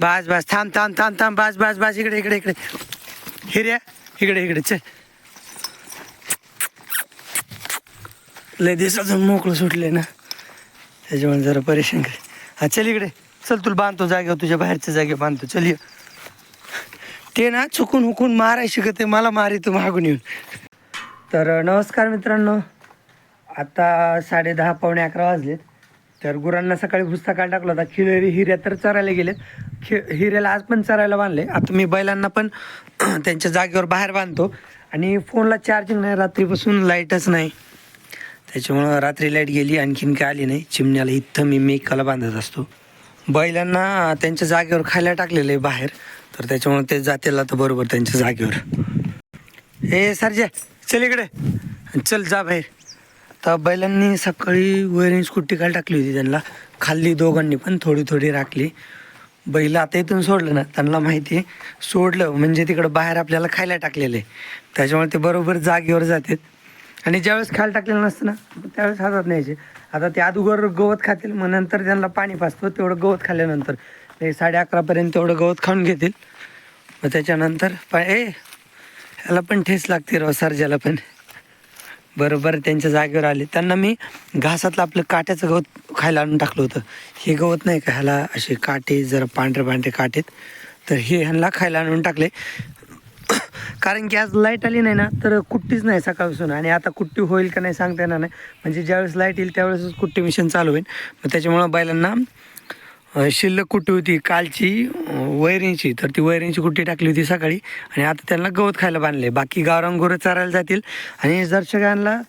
बास बास थांब थांब थांब थांब बास बास बास इकडे इकडे इकडे. हिर्या इकडे इकडे चल. लय दिवसातून मोकळं सुटले ना. त्याच्यामुळे जरा परेशान कर. हा चल इकडे. चल तुला बांधतो जागेवर तुझ्या बाहेरच्या जागे बांधतो. चल ये. ते ना चुकून हुकून मारायला शिकते मला मारितो मागून येऊन. तर नमस्कार मित्रांनो. आता साडे दहा पावणे अकरा वाजलेत. तर गुरांना सकाळी भुस्ता काढ टाकला होता. खिळेरी हिऱ्या तर चरायला गेलेत. खि हिऱ्याला आज पण चरायला बांधले. आता मी बैलांना पण त्यांच्या जागेवर बाहेर बांधतो. आणि फोनला चार्जिंग नाही रात्रीपासून लाईटच नाही. त्याच्यामुळं रात्री लाइट गेली आणखीन काय आली नाही. चिमण्याला इथं मी मेकाला बांधत असतो. बैलांना त्यांच्या जागेवर खायला टाकलेलं आहे बाहेर. तर त्याच्यामुळे ते जातील आता बरोबर त्यांच्या जागेवर. ए सरजे चल इकडे. चल जा बाहेर. तर बैलांनी सकाळी वैरण स्कूटी खाली टाकली होती त्यांना. खाल्ली दोघांनी पण थोडी थोडी राखली. बैल आता इथून सोडलं ना त्यांना माहिती आहे. सोडलं म्हणजे तिकडं बाहेर आपल्याला खायला टाकलेलं. आहे त्याच्यामुळे ते बरोबर जागेवर जातात आणि ज्यावेळेस खायला टाकलेलं नसतं ना त्यावेळेस हातात न्यायचे. आता ते अगोदर गवत खातील मग नंतर त्यांना पाणी पाचतो तेवढं गवत खाल्ल्यानंतर. ते साडे अकरापर्यंत तेवढं गवत खाऊन घेतील. मग त्याच्यानंतर पा ए ह्याला पण ठेस लागते राव सर्जाला पण. बरोबर त्यांच्या जागेवर आले. त्यांना मी घासातलं आपलं काट्याचं गवत खायला आणून टाकलं होतं. हे गवत नाही का ह्याला असे काटे जरा पांढरे पांढरे काटेत. तर हे ह्यांना खायला आणून टाकले. कारण की आज लाइट आली नाही ना तर कुट्टीच नाही सकाळपासून. आणि आता कुट्टी होईल का नाही सांगता येणार नाही. म्हणजे ज्यावेळेस लाइट येईल त्यावेळेसच कुट्टी मिशन चालू होईल. मग त्याच्यामुळं बैलांना शिल्लक कुट्टी होती कालची वैरींची तर ती वैरींची कुट्टी टाकली होती सकाळी आणि आता त्यांना गवत खायला बांधले बाकी गावरांगोरं चारायला जातील आणि दर्शकांना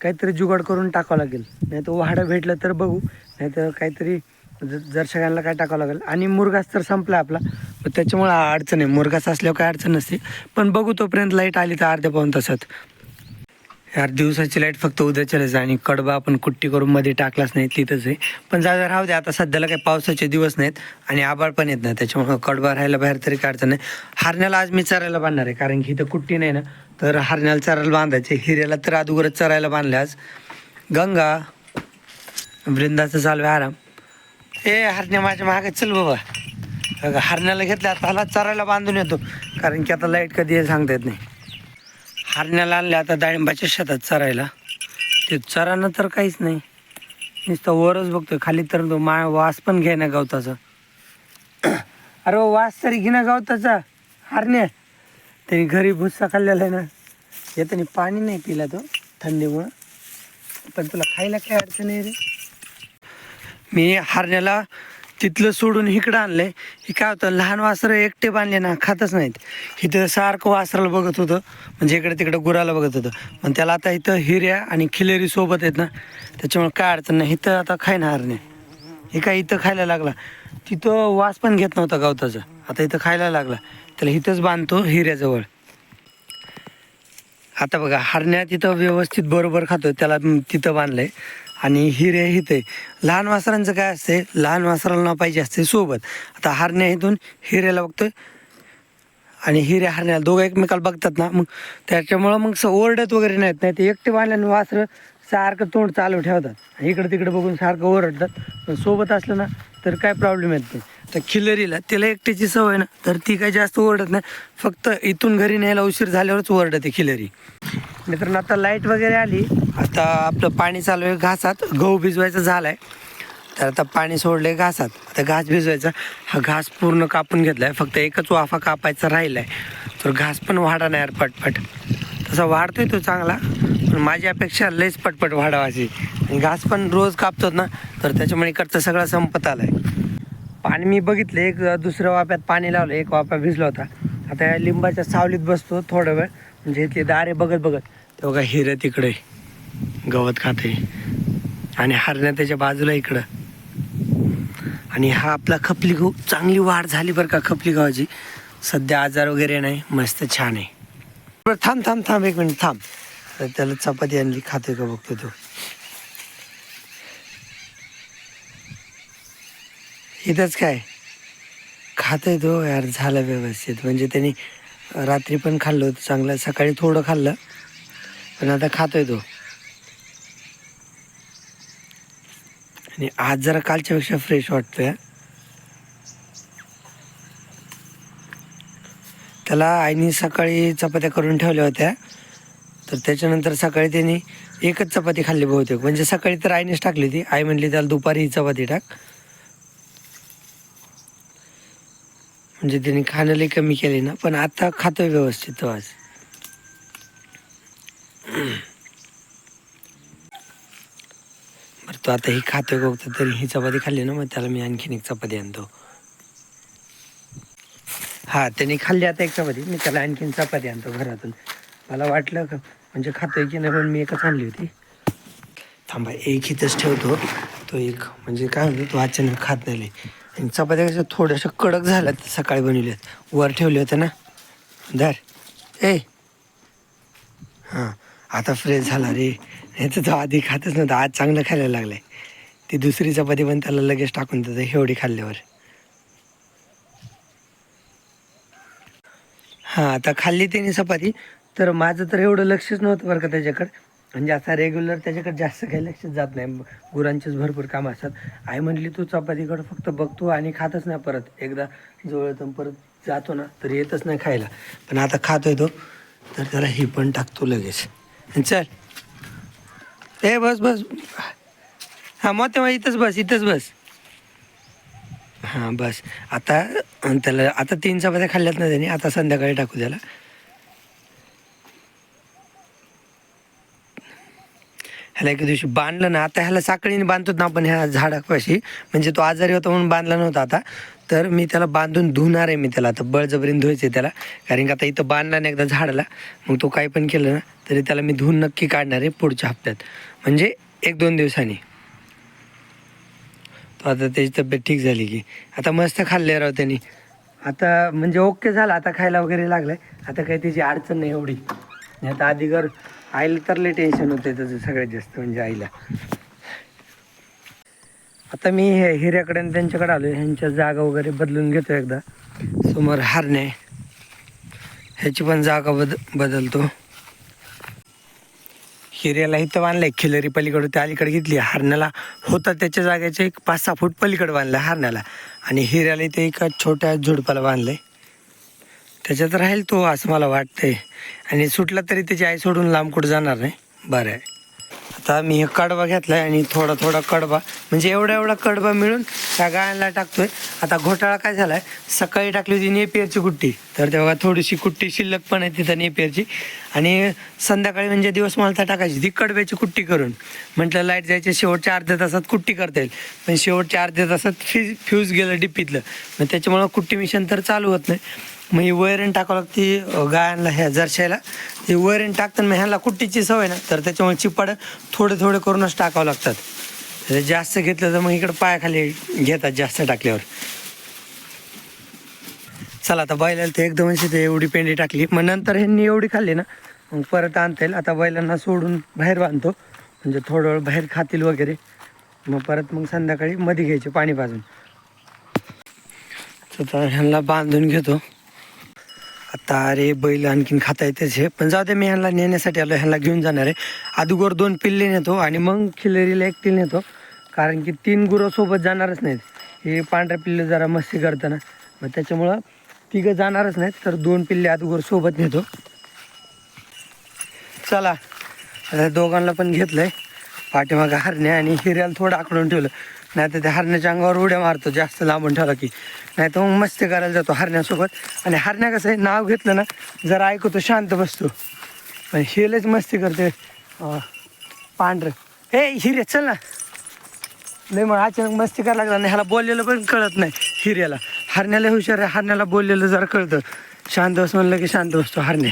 काहीतरी जुगाड करून टाकावं लागेल. नाही तर वाडं भेटलं तर बघू. नाही तर काहीतरी दर्शकांना काय टाकावं लागेल. आणि मुरगास तर संपला आपला. मग त्याच्यामुळं अडचण आहे. मुरगास असल्यावर काय अडचण नसते. पण बघू तोपर्यंत लाइट आली तर अर्ध्या पाऊन तासात. यार दिवसाची लाइट फक्त उद्याच्यालाच आहे आणि कडबा आपण कुट्टी करून मध्ये टाकलाच नाही तिथंच आहे. पण जागा राहू दे आता सध्याला काही पावसाचे दिवस नाहीत आणि आबाळ पण येत नाही त्याच्यामुळे कडबा राहायला बाहेर तरी काय अडचण नाही. हरण्याला आज मी चरायला बांधणार आहे कारण की इथं कुट्टी नाही ना. तर हरण्याला चरायला बांधायचे हिऱ्याला तर अगोदरच चरायला बांधले आज. गंगा वृंदाचं चालू आहे आराम. ए हरण्या माझ्या मागे चल बाबा. हरण्याला घेतल्या आता चरायला बांधून येतो. कारण की आता लाइट कधी सांगता येत नाही. हरण्याला आणले आता डाळिंबाच्या शेतात चरायला. ते चरानं तर काहीच नाही. नुसतं वरच बघतोय. खाली तर तो मा वास पण घे ना गवताचा. अरे वास तरी घे ना गवताचा. हरण्या त्याने घरी भुस्सा खाल्लेला आहे ना. येतानी पाणी नाही पिला तो थंडीमुळं. पण तुला खायला काय अडचण आहे रे? मी हरण्याला तिथलं सोडून इकडं आणलंय. हे काय होतं लहान वासरं एकटे बांधले ना खातच नाहीत. इथं सारखं वासराला बघत होतं म्हणजे इकडे तिकडे गुराला बघत होतं. पण त्याला आता इथं हिऱ्या आणि खिलेरी सोबत आहेत ना त्याच्यामुळे काय अडचण नाही. इथं आता खायणार ना हरणे हे काय इथं खायला लागला. तिथं वास पण घेत नव्हता गवताचा. आता इथं खायला लागला. त्याला इथंच बांधतो हिऱ्याजवळ. आता बघा हरण्या तिथं व्यवस्थित बरोबर खातो त्याला तिथं बांधलंय. आणि हिरे हिते लहान वासरांचं काय असते? लहान वासराला पाहिजे असते सोबत. आता हरण्या इथून हिऱ्याला बघतोय. आणि हिरे हरण्याला दोघं एकमेकाला बघतात ना मग त्याच्यामुळं मग स ओरडत वगैरे नाहीत. नाही ते एकटे बांधल्याने वासरं सारखं तोंड चालू ठेवतात. आणि इकडे तिकडे बघून सारखं ओरडतात. पण सोबत असलं ना तर काय प्रॉब्लेम येत नाही. तर खिलरीला तिला एकट्याची सवय ना तर ती काय जास्त ओरडत नाही. फक्त इथून घरी न्यायला उशीर झाल्यावरच ओरडते खिलरी. मित्रांनो आता लाइट वगैरे आली. आता आपलं पाणी चालू आहे घासात. गहू भिजवायचा झालाय. तर आता पाणी सोडले घासात. आता घास भिजवायचा. हा घास पूर्ण कापून घेतलाय. फक्त एकच वाफा कापायचा राहिलाय. तर घास पण वाढा नाही यार पटपट. तसा वाढतोय तो चांगला. पण माझी अपेक्षा लईच पटपट वाढावायची. आणि घास पण रोज कापतो ना तर त्याच्यामुळे इकडचं सगळं संपत आलाय. पाणी मी बघितलं एक दुसऱ्या वाफ्यात पाणी लावलं. एक वाफा भिजला होता. आता या लिंबाच्या सावलीत बसतो थोडा वेळ. म्हणजे इथले दारे बघत बघत. तो बघा हिरं तिकडे गवत खाते. आणि हरण्या त्याच्या बाजूला इकडं. आणि हा आपला खपली गहू चांगली वाढ झाली बरं का खपली गव्हाची सध्या आजार वगैरे नाही मस्त छान आहे. बरं थांब थांब थांब एक मिनिट थांब. तर त्याला चपाती आणली खाते का बघतो तो. इथंच काय? खातोय तो यार झालं व्यवस्थित. म्हणजे त्यांनी रात्री पण खाल्लं होतं चांगलं. सकाळी थोडं खाल्लं पण आता खातोय तो. आणि आज जरा कालच्यापेक्षा फ्रेश वाटतोय त्याला आईने सकाळी चपात्या करून ठेवल्या होत्या तर त्याच्यानंतर सकाळी त्यांनी एकच चपाती खाल्ली बहुतेक. म्हणजे सकाळी तर आईनेच टाकली होती. आई म्हणली त्याला दुपारी ही चपाती टाक. म्हणजे त्यांनी खाणं लई कमी केले ना पण आता खातोय व्यवस्थित तो आज. बरं तो आता ही खातोय बघतो तरी ही चपाती खाल्ली ना मग त्याला मी आणखीन एक चपाती आणतो. हा त्यांनी खाल्ली आता एक चपाती मी त्याला आणखीन चपाती आणतो घरातून. मला वाटलं का म्हणजे खातोय की नाही पण मी एकच आणली होती. थांबा एक इथंच ठेवतो. तो एक म्हणजे काय म्हणतो तो अचानक खात नाही आणि चपात्या कशा थोड्याशा कडक झाल्यात सकाळी बनवल्यात वर ठेवले होते ना. धर. ए. हां. आता फ्रेश झाला रे. नाही तर तो आधी खातच नव्हता आज चांगलं खायला लागलं आहे ती दुसरी चपाती पण त्याला लगेच टाकून देतं एवढी खाल्ल्यावर. हां आता खाल्ली त्याने चपाती तर माझं तर एवढं लक्षच नव्हतं बरं का त्याच्याकडे. म्हणजे आता रेग्युलर त्याच्याकडे जास्त काही लक्ष जात नाही. गुरांचेच भरपूर काम असतात. आई म्हणली तू चपातीकडे फक्त बघतो आणि खातच नाही परत. एकदा जवळ परत जातो ना तर येतच नाही खायला. पण आता खातोय तो तर त्याला ही पण टाकतो लगेच. चल. ए बस बस. हां मग तेव्हा इथंच बस इथंच बस. हां बस. आता त्याला आता तीन चपात्या खाल्ल्यात ना त्याने आता संध्याकाळी टाकू त्याला. ह्याला एका दिवशी बांधलं ना आता ह्याला साखळीने बांधतो ना आपण ह्या झाडापाशी. म्हणजे तो आजारी होता म्हणून बांधला नव्हता आता. तर मी त्याला बांधून धुणार आहे मी त्याला. आता बळजबरीने धुवायचं आहे त्याला. कारण की आता इथं बांधला नाही एकदा झाडाला. मग तो काही पण केलं ना तरी त्याला मी धुवून नक्की काढणार आहे पुढच्या हप्त्यात. म्हणजे एक दोन दिवसांनी. तो आता त्याची तब्येत ठीक झाली की. आता मस्त खाल्ले राव त्यांनी. आता म्हणजे ओके झालं. आता खायला वगैरे लागलंय. आता काही त्याची अडचण नाही एवढी. आता आधी घर आईला तर लय टेन्शन होते त्याचं सगळ्यात जास्त म्हणजे आईला. आता मी हे हिऱ्याकडे आणि त्यांच्याकडे आलो ह्यांच्या जागा वगैरे बदलून घेतो एकदा. समोर हारणे. ह्याची पण जागा बद बदलतो. हिऱ्याला इथं बांधलंय खिलरी पलीकडे. त्या अलीकडे घेतली. हारण्याला होता त्याच्या जागेचे एक पाच सहा फूट पलीकडे बांधलं हारण्याला. आणि हिऱ्याला इथे एका छोट्या झुडपाला बांधलंय. त्याच्यात राहील तो असं मला वाटतंय. आणि सुटला तरी त्याची आई सोडून लांब कुठं जाणार नाही. बरं आहे. आता मी हे कडबा आहे आणि थोडा थोडा कडबा म्हणजे एवढा एवढा कडबा मिळून त्या गाळ्यांना टाकतोय. आता घोटाळा काय झाला आहे सकाळी टाकली होती नेपियरची कुट्टी. तर तेव्हा थोडीशी कुट्टी शिल्लक पण आहे तिथं नेपियरची. आणि संध्याकाळी म्हणजे दिवस मला टाकायची ती कडब्याची कुट्टी करून. म्हटलं लाइट जायच्या शेवटच्या अर्ध्या तासात कुट्टी करता येईल. पण शेवटच्या अर्ध्या तासात फ्यूज फ्यूज गेलं डिप्पीतलं मग त्याच्यामुळं कुट्टी मिशन तर चालू होत नाही. मग ही वैरण टाकावं लागते गायांना ह्या जरशायला ते वैरण टाकताना मग ह्याला कुट्टीची सवय ना तर त्याच्यामुळे चिपाड थोडे थोडे करूनच टाकावं लागतात. जास्त घेतलं तर मग इकडं पायाखाली घेतात जास्त टाकल्यावर. चला आता बैलाला ते एकदम ते एवढी पेंडी टाकली. मग नंतर ह्यांनी एवढी खाल्ली ना मग परत आणता येईल. आता बैलांना सोडून बाहेर बांधतो. म्हणजे थोडं वेळ बाहेर खातील वगैरे. मग परत मग संध्याकाळी मध्ये घ्यायचे पाणी पाजून तर ह्यांना बांधून घेतो. आता अरे बैल आणखीन खाता येतेच हे. पण जाऊ दे मी ह्यांना नेण्यासाठी आलो ह्यांना घेऊन जाणार आहे. अगोदर दोन पिल्ले नेतो आणि मग खिलरीला एक पिल्ल नेतो. कारण की तीन गुरं सोबत जाणारच नाहीत. हे पांढऱ्या पिल्ले जरा मस्ती करताना. मग त्याच्यामुळं तिघं जाणारच नाहीत तर दोन पिल्ले अगोदर सोबत नेतो. चला आता दोघांना पण घेतलंय. पाठीमागं हरण्या आणि हिऱ्याला थोडं आकडून ठेवलं. नाही तर त्या हरण्याच्या अंगावर उड्या मारतो जास्त लांबून ठेवला की. नाही तर मग मस्ती करायला जातो हरण्यासोबत. आणि हरण्या कसं आहे नाव घेतलं ना जरा ऐकतो शांत बसतो. आणि हेलेच मस्ती करते पांढरं. हे हिरे चल ना. नाही मग अचानक मस्ती करायला लागला नाही ह्याला बोललेलं पण कळत नाही हिऱ्याला. हरण्याला हुशार आहे हरण्याला बोललेलं जरा कळतं. शांत बस म्हणलं की शांत बसतो हरण्या.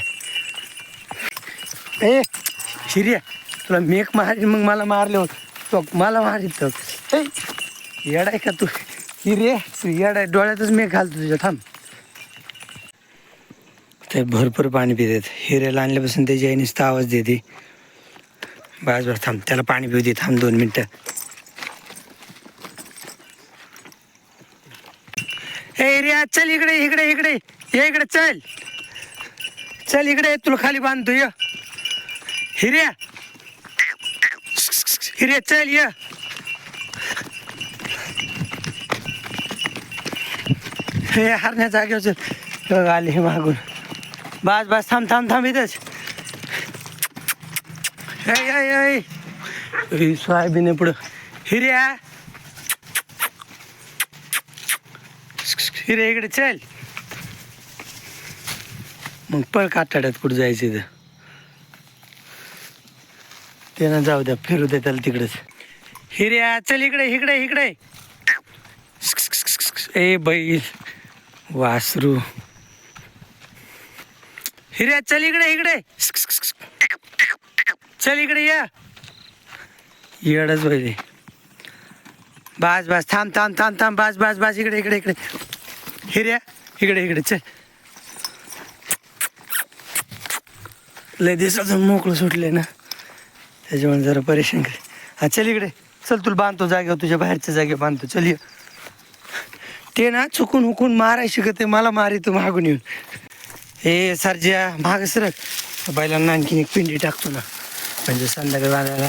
ए हिर्या तुला मेक मार मग मला मारले होतं. टोक मला मारित टोक येडाय का तू? ही रे येडाय. डोळ्यातच मी घालतो तुझ्या. थांब. ते भरपूर पाणी पितात. हिऱ्याला आणल्यापासून त्याची आई आवाज देते. बस बस थांब. त्याला पाणी पिऊ दे. थांब दोन मिनटं. ए रे चल इकडे इकडे इकडे. ये इकडे चल. चल इकडे तुला खाली बांधतो. ये. हिर्या हिर्या चल ये हे हरण्या जागेवर चल आले हे मागून बस बास थांब थांब थांब इथंच ऐ, ऐ, सोयाबीन पुढं हिर्या हिरे इकडे चल मग पळ काटाड्यात कुठं जायचं इथं ते ना जाऊ द्या फिरू दे त्याला तिकडेच. हिर्या चल इकडे इकडे इकडे. ए बैल वासरू. हिर्या चल इकडे इकडे. चल इकडे या. येडच बैल बास बास थांब थांब थांब थांब बास बास बास इकडे इकडे इकडे. हिर्या इकडे इकडे चल. लय अजून मोकळं सुटले ना. त्याच्यामुळे जरा परेशान कर हा चल इकडे. चल तुला बांधतो जागेवर तुझ्या बाहेरच्या जागे बांधतो. चल ये. ते ना चुकून हुकून माराय शिकत आहे मला तू मागून येऊन. हे सरज्या माग सरक बैलांना आणखीन एक पिंडी टाकतो ना म्हणजे संध्याकाळी बांधायला.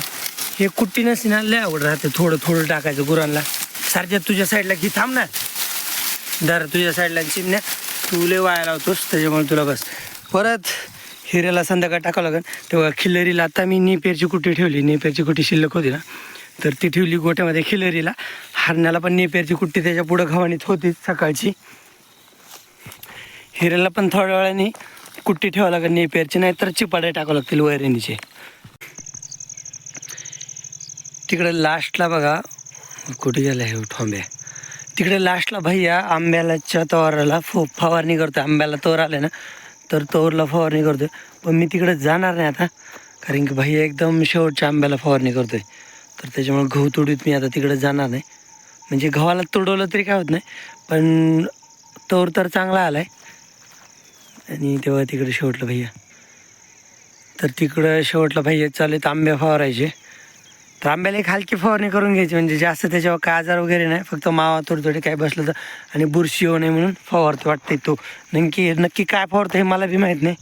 हे कुट्टी नसते ना लय आवड राहते. थोडं थोडं टाकायचं गुरांना. सारज्या तुझ्या साईडला घे थांब ना. दर तुझ्या साईडला चिन्ह तू लय वाया लावतोस त्याच्यामुळे तुला बस. परत हिऱ्याला संध्याकाळ टाकावं लागेल तेव्हा खिल्लरीला आता मी नेपेरची कुट्टी ठेवली? नेपेरची कुट्टी शिल्लक होती ना? तर ती ठेवली गोट्यामध्ये खिल्लरीला. हरण्याला पण नेपेरची कुट्टी त्याच्या पुढं घवानीत होती सकाळची. हिऱ्याला पण थोड्या वेळाने कुट्टी ठेवावं लागेल नेपेरची नाही तर चिपाड्या टाकावं लागतील वैरणीचे. तिकडे लास्टला बघा. कुठे गेला हे ठोंब्या? तिकडे लास्टला भैया आंब्यालाच्या तोराला फो फवारणी करतो आंब्याला तोर आले ना? तर तोरला फवारणी करतोय. पण मी तिकडे जाणार नाही आता कारण की भाई एकदम शेवटच्या आंब्याला फवारणी करतोय. तर त्याच्यामुळे गहू तोडीत मी आता तिकडे जाणार नाही. म्हणजे गव्हाला तोडवलं तरी काय होत नाही पण तोर तर चांगला आला आहे आणि तेव्हा तिकडे शेवटला भैया. तर तिकडं शेवटला भैया चालले तर आंबे फवारायचे. तर आंब्याला एक हलकी फवारणी करून घ्यायची म्हणजे जास्त त्याच्यावर काय आजार वगैरे नाही फक्त मावा थोडी थोडी काय बसलं तर. आणि बुरशी येऊ नये म्हणून फवारतो वाटते तो. नक्की नक्की काय फवारतो हे मला बी माहीत नाही.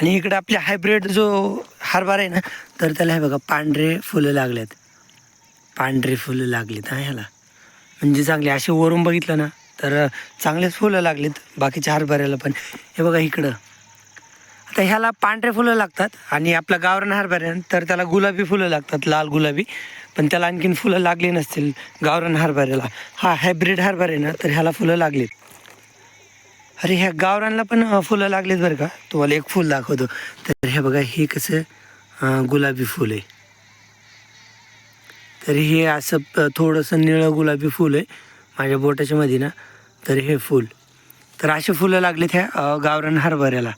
आणि इकडे आपल्या हायब्रिड जो हरभरा आहे ना तर त्याला हे बघा पांढरे फुलं लागलेत. पांढरे फुलं लागलेत हा ह्याला. म्हणजे चांगले असे वरून बघितलं ना तर चांगलेच फुलं लागलेत बाकीच्या हरभऱ्याला पण. हे बघा इकडं. तर ह्याला पांढरे फुलं लागतात आणि आपला गावरान हरभऱ्यान तर त्याला गुलाबी फुलं लागतात लाल गुलाबी. पण त्याला आणखीन फुलं लागली नसतील गावरान हरभऱ्याला. हा हायब्रिड हरभरा आहे ना तर ह्याला फुलं लागलीत. अरे ह्या गावरानला पण फुलं लागलीत बरं का? तुम्हाला एक फुल दाखवतो. तर हे बघा हे कसं गुलाबी फुल आहे. तर हे असं थोडंसं निळं गुलाबी फुल आहे माझ्या बोटाच्या मध्ये ना तर हे फुल. तर असे फुलं लागलीत ह्या गावरान हरभऱ्याला.